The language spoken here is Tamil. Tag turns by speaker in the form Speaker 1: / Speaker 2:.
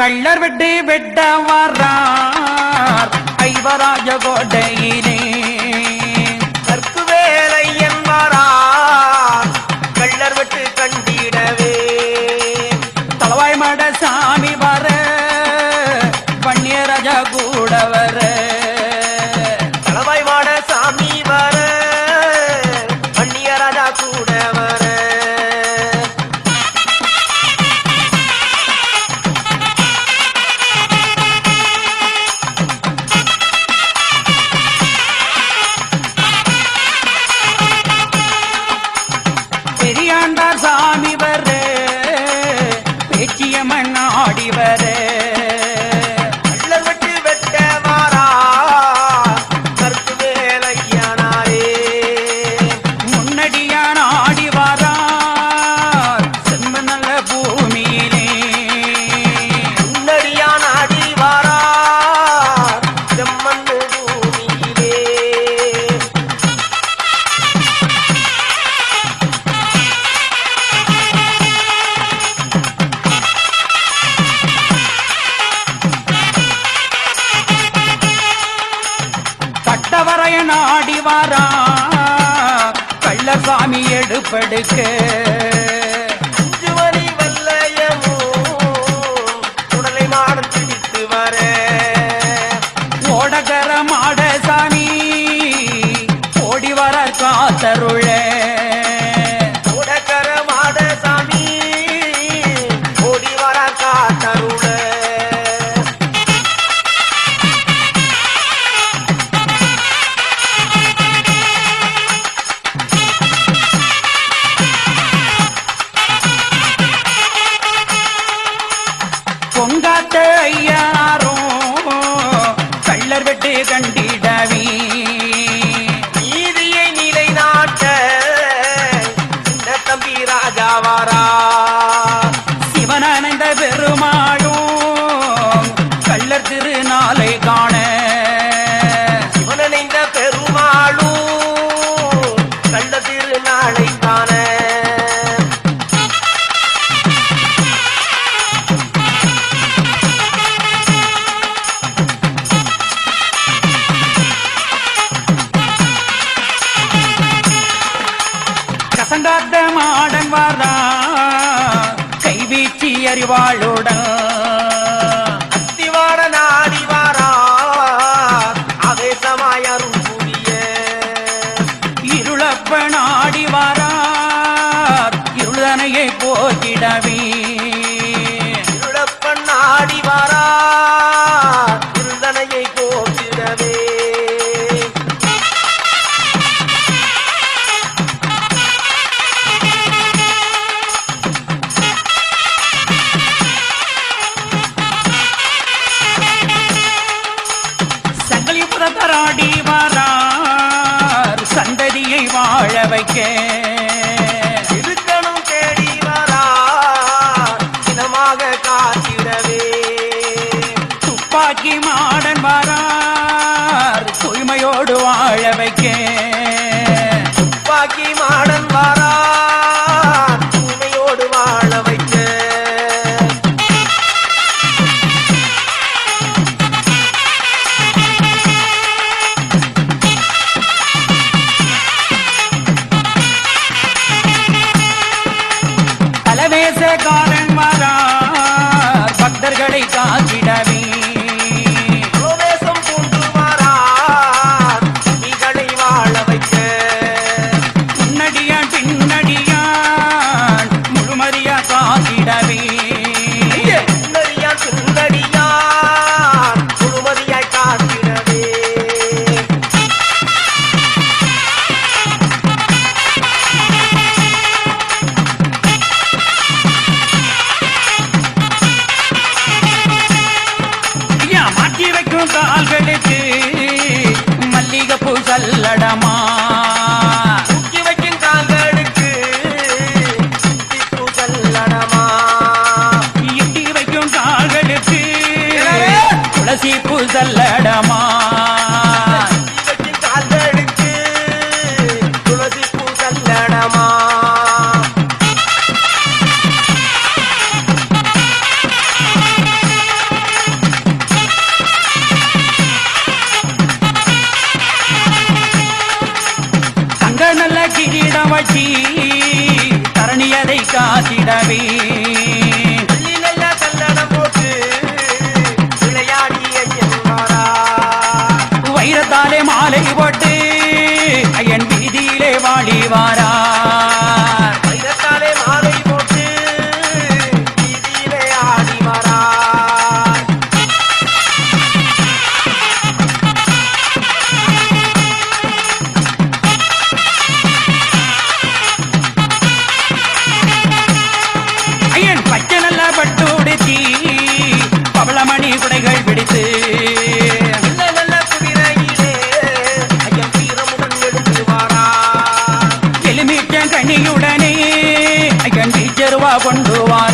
Speaker 1: கள்ளர் வெட்டு வெட்ட வரார் ஐவராஜ கோட்டையிலே நாடி வாரா கள்ளசாமி எடுப்பெடுக்க. தன்னாலே காண.
Speaker 2: சிவனடைந்த பெருமாளும் நல்ல திருநாளை காண.
Speaker 1: கசண்டாத்த மாடன் வாரா கைவீச்சி அறிவாளுடன் பரதராடி வரார். சந்ததியை வாழ வைக்க.
Speaker 2: இருக்கணும் தேடி வரார். சினமாக காத்திடவே.
Speaker 1: துப்பாக்கி மாடன் வரார். தூய்மையோடு வாழ வைக்க. காமாட்சி தரணியதை காத்திடவே வைரத்தாலே மாலை போட்டு ஐயன் வீதியிலே வாழி
Speaker 2: வார.
Speaker 1: கொண்டு வா